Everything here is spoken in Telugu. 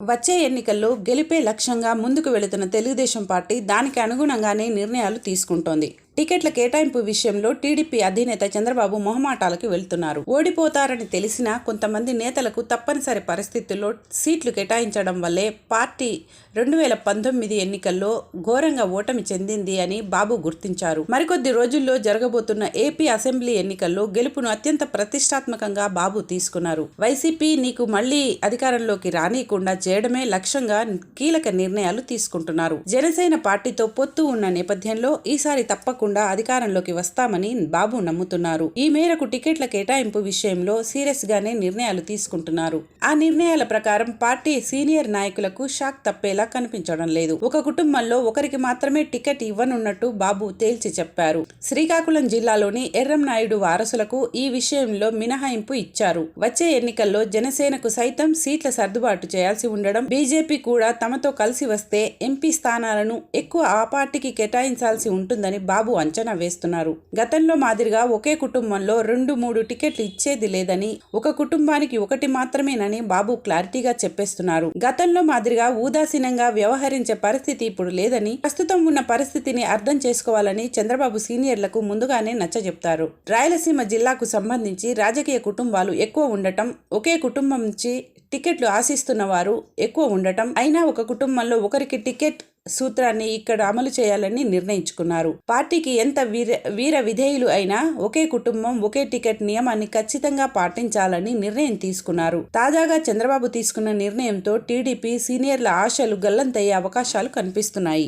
వచ్చే ఎన్నికల్లో గెలిపే లక్ష్యంగా ముందుకు వెళుతున్న తెలుగుదేశం పార్టీ దానికి అనుగుణంగానే నిర్ణయాలు తీసుకుంటోంది. టికెట్ల కేటాయింపు విషయంలో టీడీపీ అధినేత చంద్రబాబు మొహమాటాలకు వెళ్తున్నారు. ఓడిపోతారని తెలిసినా కొంతమంది నేతలకు తప్పనిసరి పరిస్థితుల్లో సీట్లు కేటాయించడం వల్లే పార్టీ రెండు వేల పంతొమ్మిది ఎన్నికల్లో ఘోరంగా ఓటమి చెందింది అని బాబు గుర్తించారు. మరికొద్ది రోజుల్లో జరగబోతున్న ఏపీ అసెంబ్లీ ఎన్నికల్లో గెలుపును అత్యంత ప్రతిష్టాత్మకంగా బాబు తీసుకున్నారు. వైసీపీ నీకు మళ్ళీ అధికారంలోకి రానియకుండా చేయడమే లక్ష్యంగా కీలక నిర్ణయాలు తీసుకుంటున్నారు. జనసేన పార్టీతో పొత్తు ఉన్న నేపథ్యంలో ఈసారి తప్పకుండా అధికారంలోకి వస్తామని బాబు నమ్ముతున్నారు. ఈ మేరకు టికెట్ల కేటాయింపు విషయంలో సీరియస్ గానే నిర్ణయాలు తీసుకుంటున్నారు. ఆ నిర్ణయాల ప్రకారం పార్టీ సీనియర్ నాయకులకు షాక్ తప్పేలా కనిపించడం లేదు. ఒక కుటుంబంలో ఒకరికి మాత్రమే టికెట్ ఇవ్వనున్నట్టు బాబు తేల్చి చెప్పారు. శ్రీకాకుళం జిల్లాలోని ఎర్రంనాయుడు వారసులకు ఈ విషయంలో మినహాయింపు ఇచ్చారు. వచ్చే ఎన్నికల్లో జనసేనకు సైతం సీట్ల సర్దుబాటు చేయాల్సి ఉండడం బీజేపీ కూడా తమతో కలిసి వస్తే ఎంపీ స్థానాలను ఎక్కువ ఆ పార్టీకి కేటాయించాల్సి ఉంటుందని బాబు అంచనా వేస్తున్నారు. గతంలో మాదిరిగా ఒకే కుటుంబంలో రెండు మూడు టికెట్లు ఇచ్చేది లేదని ఒక కుటుంబానికి ఒకటి మాత్రమేనని బాబు క్లారిటీగా చెప్పేస్తున్నారు. గతంలో మాదిరిగా ఉదాసీనంగా వ్యవహరించే పరిస్థితి ఇప్పుడు లేదని ప్రస్తుతం ఉన్న పరిస్థితిని అర్థం చేసుకోవాలని చంద్రబాబు సీనియర్లకు ముందుగానే నచ్చజెప్తారు రాయలసీమ జిల్లాకు సంబంధించి రాజకీయ కుటుంబాలు ఎక్కువ ఉండటం ఒకే కుటుంబం నుంచి టికెట్లు ఆశిస్తున్న వారు ఎక్కువ ఉండటం అయినా ఒక కుటుంబంలో ఒకరికి టికెట్ సూత్రాన్ని ఇక్కడ అమలు చేయాలని నిర్ణయించుకున్నారు. పార్టీకి ఎంత వీర వీర విధేయులు అయినా ఒకే కుటుంబం ఒకే టికెట్ నియమాన్ని ఖచ్చితంగా పాటించాలని నిర్ణయం తీసుకున్నారు. తాజాగా చంద్రబాబు తీసుకున్న నిర్ణయంతో టీడీపీ సీనియర్ల ఆశలు గల్లంతయ్యే అవకాశాలు కనిపిస్తున్నాయి.